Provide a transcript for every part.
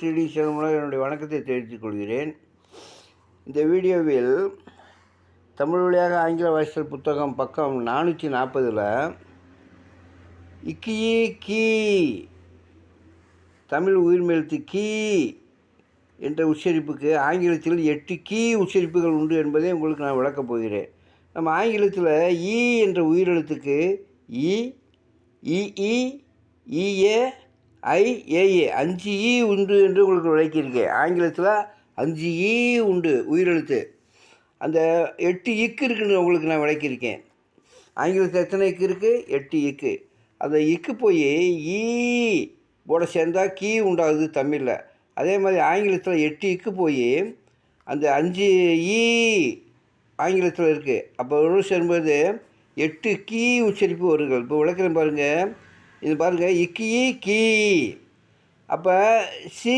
ஸ்ரீடி செல்வமுடன் என்னுடைய வணக்கத்தை தெரிவித்துக் கொள்கிறேன். இந்த வீடியோவில் தமிழ் வழியாக ஆங்கில வாசல் புத்தகம் பக்கம் நானூற்றி நாற்பதில் இக்கியி கீ தமிழ் உயிர்மெழுத்து கீ என்ற உச்சரிப்புக்கு ஆங்கிலத்தில் எட்டு கீ உச்சரிப்புகள் உண்டு என்பதை உங்களுக்கு நான் விளக்கப் போகிறேன். நம்ம ஆங்கிலத்தில் ஈ என்ற உயிரெழுத்துக்கு இ இ இ இஏ ஐ ஏஏ அஞ்சு ஈ உண்டு என்று உங்களுக்கு விளக்கியிருக்கேன் ஆங்கிலத்தில் அஞ்சு ஈ உண்டு உயிரெழுத்து. அந்த எட்டு இக்கு இருக்குன்னு உங்களுக்கு நான் விளக்கியிருக்கேன். ஆங்கிலத்தில் எத்தனை இக்கு இருக்குது எட்டு இக்கு. அந்த இக்கு போய் ஈ போட சேர்ந்தால் கீ உண்டாகுது தமிழில். அதே மாதிரி ஆங்கிலத்தில் எட்டு இக்கு போய் அந்த அஞ்சு ஈ ஆங்கிலத்தில் இருக்குது அப்போ ஒரு சேரும்போது எட்டு கீ உச்சரிப்பு வருங்கள் இப்போ விளக்குறேன் பாருங்கள் இது பாருங்கள் இக்கி கீ அப்போ சி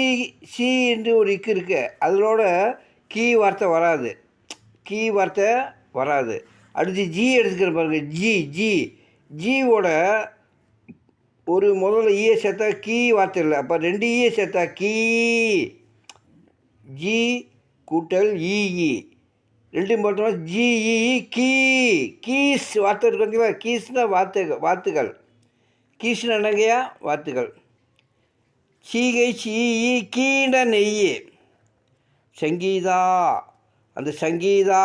சி என்று ஒரு இக்கு இருக்கு. அதனோட கீ வார்த்தை வராது. கீ வார்த்தை வராது. அடுத்து ஜி எடுத்துக்கிற பாருங்கள் ஜி ஜி. ஜியோட ஒரு முதல்ல ஈய சேர்த்தா கீ வார்த்தை இல்லை. அப்போ ரெண்டு ஈய சேர்த்தா கீ. ஜி கூட்டல் இஇ ரெண்டும் போட்டோம்னா ஜிஇ கீ. கீஸ் வார்த்தை இருக்கு கீஸ்னால் வார்த்தை வார்த்தைகள். கீஸ்னா வாத்துகள். வார்த்தைகள் சீ கீண்ட நெய் சங்கீதா அந்த சங்கீதா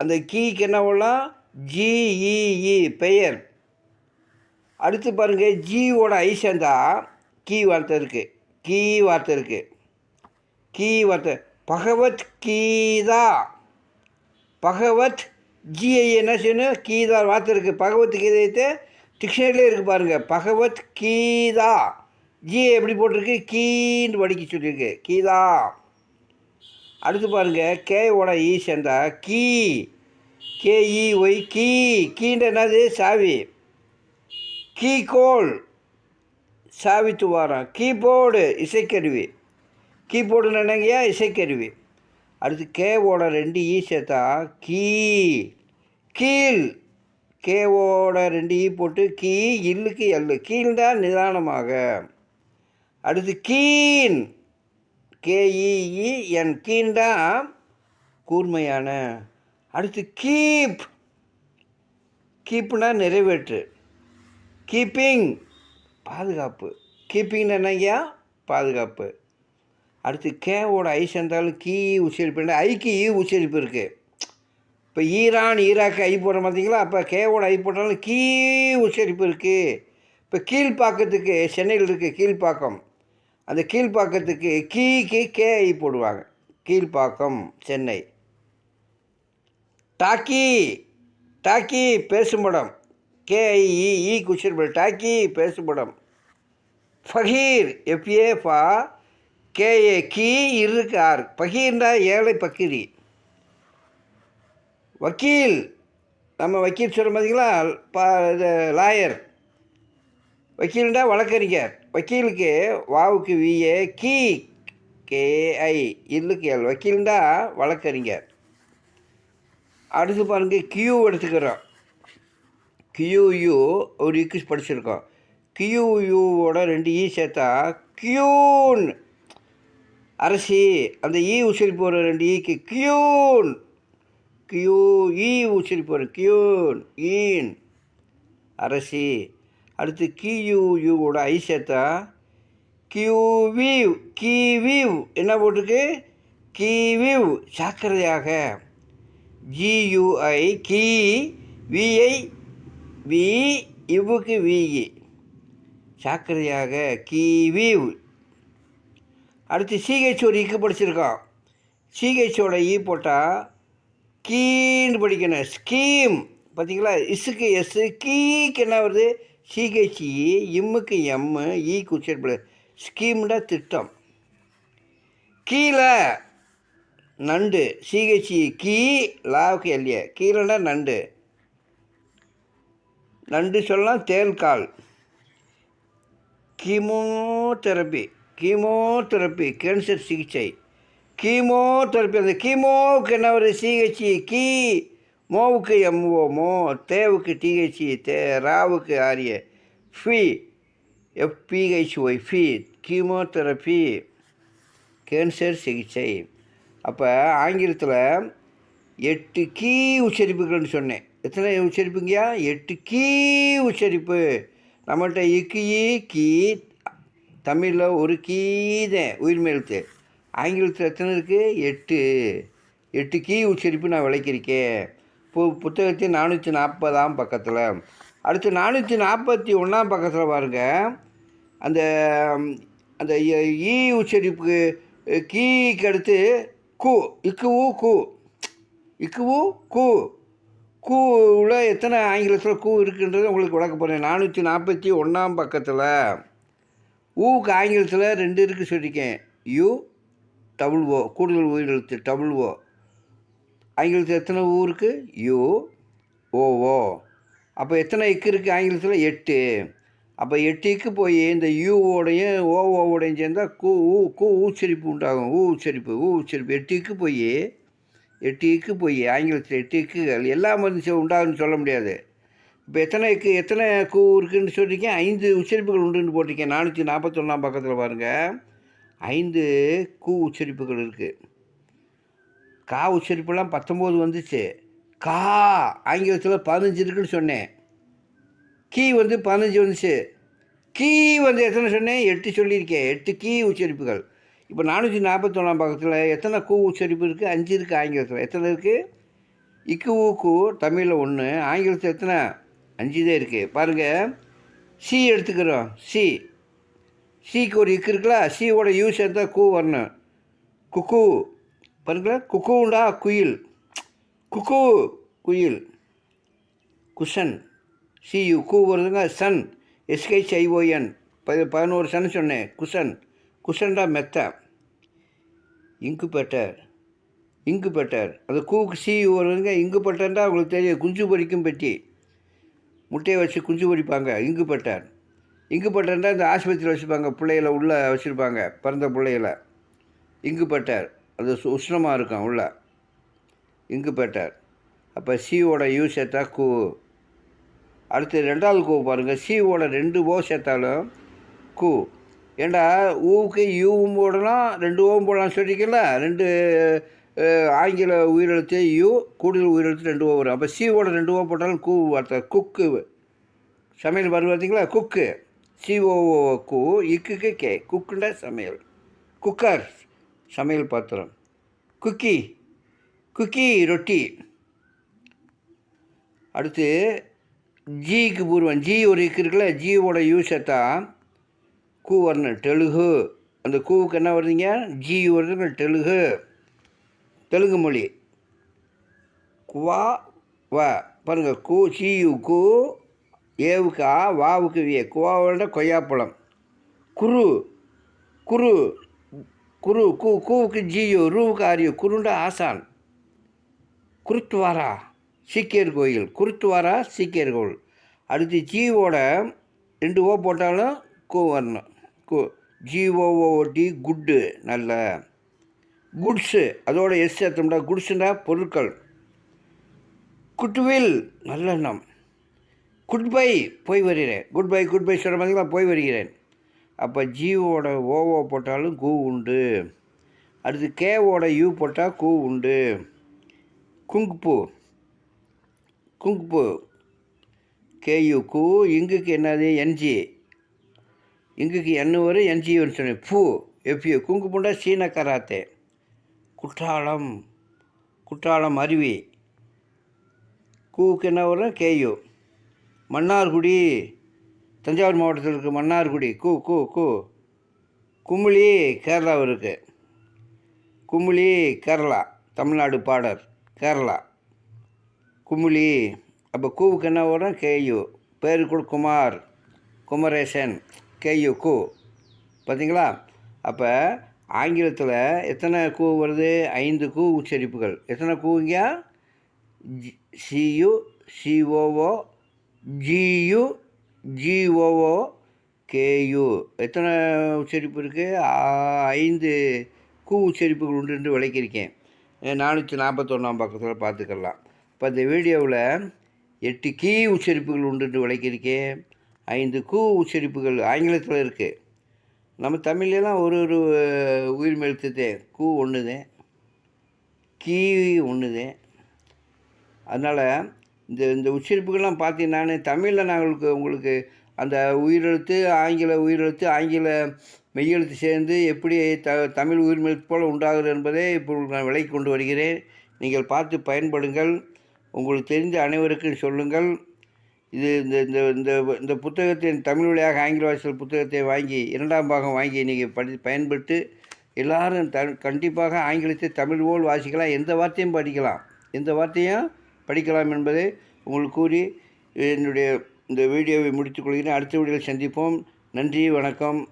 அந்த கீக்கு என்ன பண்ணலாம் ஜிஇஇ பெயர். அடுத்து பாருங்கள் ஜியோட ஐ சேர்ந்தா கீ வார்த்தை இருக்குது கீ வார்த்தை இருக்குது கீ வார்த்தை பகவத் கீதா. பகவத் ஜிஐ என்ன செய்யணும்? கீதா வார்த்தை இருக்குது பகவத் கீதையத்தை டிக்ஷனரியிலே இருக்குது பாருங்கள் பகவத் கீதா. ஜி எப்படி போட்டிருக்கு? கீன்னு படிக்க சொல்லியிருக்கு. கீதா. அடுத்து பாருங்கள் கேவோட ஈ சேர்ந்தா கீ. KE Y key. கீன்ற என்னது? சாவி. கீ கோல் சாவி துவாரம் கீபோர்டு இசைக்கருவி கீபோர்டுன்னு என்னங்கய்யா? இசைக்கருவி. அடுத்து கேவோட ரெண்டு ஈ சேர்த்தா கீ. கீழ். கேவோட ரெண்டு ஈ போட்டு கீ இல்லுக்கு எல்லு. கீழ்டா நிதானமாக. அடுத்து கீன். கேஇஇ என் கீண்டாம் கூர்மையான. அடுத்து கீப். கீப்னா நிறைவேற்று. கீப்பிங் பாதுகாப்பு. கீப்பிங் என்னங்கய்யா பாதுகாப்பு. அடுத்து கேவோட ஐ சேர்ந்தாலும் கீ உச்சரிப்பு. ஐக்கு ஈ உச்சரிப்பு இருக்குது இப்போ ஈரான் ஈராக்கு ஐ போடுற பார்த்தீங்களா? அப்போ கேவோட ஐ போட்டாலும் கீ உச்சரிப்பு இருக்குது இப்போ கீழ்ப்பாக்கத்துக்கு சென்னையில் இருக்குது கீழ்ப்பாக்கம். அந்த கீழ்ப்பாக்கத்துக்கு கீக்கு கே ஐ போடுவாங்க. கீழ்ப்பாக்கம் சென்னை. டாக்கி டாக்கி பேசும்படம் கேஐஇ இ குச்சிருப்பல் டாக்கி பேசும்படம் ஃபகீர் எஃப்ஏ ஃபா கேஏ கீ இருக்கு ஆர். பகீர்னா ஏழை பக்கிரி. வக்கீல். நம்ம வக்கீல் சொல்கிறோம் பார்த்தீங்களா பா இது லாயர். வக்கீல்டா வழக்கறிஞர். வக்கீலுக்கு வாவுக்கு விஏ கீ கேஐ இல்லுக்கு எல். வக்கீல்டா வழக்கறிஞர். அடுத்து பாருங்க கியூ எடுத்துக்கிறோம். கியூயூ ஒரு இங்கிலீஷ் படிச்சிருக்கோம். கியூயூவோட ரெண்டு ஈ சேர்த்தா கியூன். அரசி அந்த ஈ உச்சரிப்பு வரும் ரெண்டு ஈக்கு கியூன். கியூ ஈ உச்சரிப்பு வரும் கியூன் ஈன். அரசி. அடுத்து கியூயூவோட ஐ சேர்த்தா கியூவிவ் கீவிவ். என்ன போட்டிருக்கு? கீவிவ் ஜாக்கிரதையாக ஜியூஐ கி விஐ வி இவ்வுக்கு விஇ ஜாக்கிரதையாக கீவிவ். அடுத்து சிஹெச் ஒரு இக்கு படிச்சிருக்கோம். சிஹெச்சோட இ போட்டால் கீன்னு படிக்கணும். ஸ்கீம். பார்த்தீங்களா? இசுக்கு எஸ்ஸு கீக்கு என்ன வருது? சிஹெச்இ இம்முக்கு எம்மு ஈக்கு உச்சரிப்பு ஸ்கீம்னா திட்டம். கீழே நண்டு. சிஹெச்இ கீ லாவுக்கு எல்ஏ கீழேனா நண்டு. நண்டு சொல்லலாம் தேல்கால் கீமோதெரப்பி கீமோதெரப்பி கேன்சர் சிகிச்சை. கீமோதெரப்பி அந்த கீமோவுக்கு என்ன ஒரு சிஹெச்இ கீ மோவுக்கு எம்ஓ மோ தேவுக்கு டிஹெச்இ தே ராவுக்கு ஆரிய ஃபி எஃபிஹெச்ஒய் ஃபி கீமோதெரப்பி கேன்சர் சிகிச்சை. அப்போ ஆங்கிலத்தில் எட்டு கீ உச்சரிப்புகள்னு சொன்னேன். எத்தனை உச்சரிப்புங்கயா எட்டு கீ உச்சரிப்பு. நம்மள்கிட்ட இக்கு கீ தமிழில் ஒரு கீதேன் உயிர்மெழுத்து ஆங்கிலத்தில் எத்தனை இருக்குது எட்டு. எட்டு கீ உச்சரிப்பு நான் விளக்கியிருக்கேன். பு புத்தகத்தின் நானூற்றி நாற்பதாம் பக்கத்தில். அடுத்து நானூற்றி நாற்பத்தி ஒன்றாம் பக்கத்தில் பாருங்கள் அந்த அந்த இ- ஈ உச்சரிப்புக்கு கீக்கு அடுத்து கு இக்கு ஊ கு. இக்கு ஊ கு. கூவில் எத்தனை ஆங்கிலத்தில் கூ இருக்குன்றது உங்களுக்கு விளக்க போகிறேன் நானூற்றி நாற்பத்தி ஒன்றாம் பக்கத்தில். ஊக்கு ஆங்கிலத்தில் ரெண்டு இருக்குது சொல்லியிருக்கேன். யூ டபுள் ஓ கூடுதல் உயிரெழுத்து டபுள் ஓ. ஆங்கிலத்தில் எத்தனை ஊ இருக்குது யூ ஓ ஓ. அப்போ எத்தனை இக்கு இருக்குது ஆங்கிலத்தில்? எட்டு. அப்போ எட்டுக்கு போய் இந்த யூவோடையும் ஓவோடையும் சேர்ந்தால் கூ ஊ கூ ஊச்சரிப்பு உண்டாகும். ஊ உச்சரிப்பு ஊ உச்சரிப்பு எட்டுக்கு போய் எட்டுக்கு போய் ஆங்கிலத்தில் எட்டு எல்லா மருந்து உண்டாகுன்னு சொல்ல முடியாது. இப்போ எத்தனை இக்கு எத்தனை கூ இருக்குன்னு சொல்லியிருக்கேன் ஐந்து உச்சரிப்புகள் உண்டுன்னு போட்டிருக்கேன். நானூற்றி நாற்பத்தொன்னாம் பக்கத்தில் பாருங்கள் ஐந்து கூ உச்சரிப்புகள் இருக்குது கா உச்சரிப்புலாம் பத்தொம்போது வந்துச்சு. கா ஆங்கிலத்தில் பதினஞ்சு இருக்குன்னு சொன்னேன். கீ வந்து பதினஞ்சு வந்துச்சு. கீ வந்து எத்தனை சொன்னேன்? எட்டு சொல்லியிருக்கேன். எட்டு கீ உச்சரிப்புகள். இப்போ நானூற்றி நாற்பத்தொன்னாம் பக்கத்தில் எத்தனை கூ உச்சரிப்பு இருக்குது அஞ்சு இருக்குது ஆங்கிலத்தில். எத்தனை இருக்குது இக்கு ஊ கூ தமிழில் ஒன்று ஆங்கிலத்தில் எத்தனை? அஞ்சு தான் இருக்குது பாருங்கள் சி எடுத்துக்கிறோம். சி. சிக்கு ஒரு இக்கு இருக்குல்ல சியோட யூஸ் சேர்த்தா கூ வரணும். குக்கு பாருங்களேன் குக்குண்டா குயில். குக்கு குயில். குஷன் சியு கூ வருதுங்க சன். எஸ்கேச் ஐஓஎன் ப பதினோரு சன் சொன்னேன் குஷன் குஷன்டா மெத்த. இன்குபேட்டர் இன்குபேட்டர் அந்த கூக்கு சியு வருதுங்க இன்குபேட்டர்ன்றா அவங்களுக்கு தெரியும் குஞ்சு பொறிக்கும் பெட்டி. முட்டையை வச்சு குஞ்சு பொரிப்பாங்க இன்குபேட்டர் இன்குபேட்டர்ன்றா இந்த ஆஸ்பத்திரியில் வச்சுருப்பாங்க பிள்ளைகளை உள்ளே வச்சுருப்பாங்க. பிறந்த பிள்ளைகளை. இங்குப்பட்டார். அது உஷ்ணமாக இருக்கும் உள்ள. இங்குப்பட்டார். அப்போ சியோட யூ சேர்த்தா கூ. அடுத்து ரெண்டாவது கூ பாருங்கள் சியோட ரெண்டு ஓ சேர்த்தாலும் கூ. ஏண்டா ஊக்கு யூவும் போடலாம் ரெண்டு ஓவும் போடலாம்னு சொல்லிக்கல ரெண்டு ஆங்கில உயிரெழுத்து யூ கூடுதல் உயிரெழுத்து ரெண்டு ஓ வரும். அப்போ சியோட ரெண்டு ஓ போட்டாலும் கூ வார்த்தை. குக்கு. சமையல் வரும் பார்த்தீங்களா குக்கு. சிஓஓ கூ இக்குக்கு கே குக்குண்ட சமையல். குக்கர் சமையல் பாத்திரம். குக்கி குக்கி ரொட்டி. அடுத்து ஜிக்கு பூர்வம் ஜி ஒரு இக்கு இருக்குல்ல ஜியோட யூஸை தான் கூ வரணும் டெலுகு அந்த கூவுக்கு என்ன வருதுங்க? ஜி வருதுங்க தெலுகு தெலுங்கு மொழி. குவா வ. பாருங்கள் கூ சியு கூ ஏவுக்கு ஆ வாவுக்கு விய குவாவோட கொய்யாப்பழம். குரு குரு குரு கூ கூவுக்கு ஜியு ரூவுக்கு ஆரியு குருண்ட ஆசான். குருத்வாரா சீக்கியர் கோயில். குருத்வாரா சீக்கியர் கோயில் அடுத்து ஜீவோட ரெண்டு ஓ போட்டாலும் கூ வரணும். கூ ஜிஓஓடி குட்டு நல்ல குட்ஸு. அதோட எஸ் சேர்த்தோம்னா குட்ஸுண்டா பொருட்கள். குட்வில் நல்லெண்ணம். குட் பை போய் வருகிறேன். குட் பை குட் பை சொல்கிற மாதிரிலாம் போய் வருகிறேன். அப்போ ஜீவோட ஓவோ போட்டாலும் கூ உண்டு. அடுத்து கேவோட யூ போட்டால் கூ உண்டு. குங்குப்பு. குங்குப்பு. கேயு கூ இங்குக்கு என்னது? என்ஜி இங்குக்கு என்ன வரும் என்ஜி சொன்னேன். பூ எஃப்யூ குங்குப்புண்டா சீன கராத்தே. குற்றாலம். குற்றாலம் அருவி. கூவுக்கு என்ன வரும்? கேயு மன்னார்குடி தஞ்சாவூர் மாவட்டத்தில் இருக்குது மன்னார்குடி. கூ கூ கூ. குமுளி கேரளாவில் இருக்குது குமுளி கேரளா. தமிழ்நாடு பாடர் கேரளா. குமுளி அப்போ கூவுக்கு என்ன வரும் கேயு பேர் கூட குமார். குமரேசன். கேயு கூ. பார்த்தீங்களா அப்போ ஆங்கிலத்தில் எத்தனை கூ வருது? ஐந்து கூ உச்சரிப்புகள். எத்தனை கூங்க CU COO GU GOO KU. எத்தனை உச்சரிப்பு இருக்குது ஐந்து கூ உச்சரிப்புகள் உண்டு என்று விளக்கியிருக்கேன். நானூற்றி நாற்பத்தொன்னாம் பக்கத்தில் பார்த்துக்கலாம். இப்போ இந்த வீடியோவில் எட்டு கீ உச்சரிப்புகள் உண்டு என்று விளக்கியிருக்கேன். ஐந்து கூ உச்சரிப்புகள் ஆங்கிலத்தில் இருக்குது நம்ம தமிழ்லாம் ஒரு ஒரு உயிர் மெழுத்ததே. கூ ஒன்றுதேன் கீ ஒன்றுதேன் அதனால் இந்த இந்த உச்சரிப்புகள்லாம் பார்த்தீங்கன்னா தமிழில் நாங்களுக்கு உங்களுக்கு அந்த உயிரெழுத்து ஆங்கில உயிரெழுத்து ஆங்கில மெய்யெழுத்து சேர்ந்து எப்படி த தமிழ் உயிர்மெழுத்து போல் உண்டாகுது என்பதை இப்போ நான் விலைக்கு கொண்டு வருகிறேன். நீங்கள் பார்த்து பயன்படுங்கள். உங்களுக்கு தெரிந்த அனைவருக்கும் சொல்லுங்கள். இது இந்த இந்த இந்த இந்த புத்தகத்தின் தமிழ் வழியாக ஆங்கில வாசல் புத்தகத்தை வாங்கி இரண்டாம் பாகம் வாங்கி நீங்கள் படி பயன்பட்டு எல்லாரும் த கண்டிப்பாக ஆங்கிலத்தை தமிழ் போல் வாசிக்கலாம். எந்த வார்த்தையும் படிக்கலாம். எந்த வார்த்தையும் படிக்கலாம் என்பதை உங்களுக்கு கூறி என்னுடைய இந்த வீடியோவை முடித்துக்கொள்கிறேன் அடுத்த வீடியோவில் சந்திப்போம். நன்றி வணக்கம்.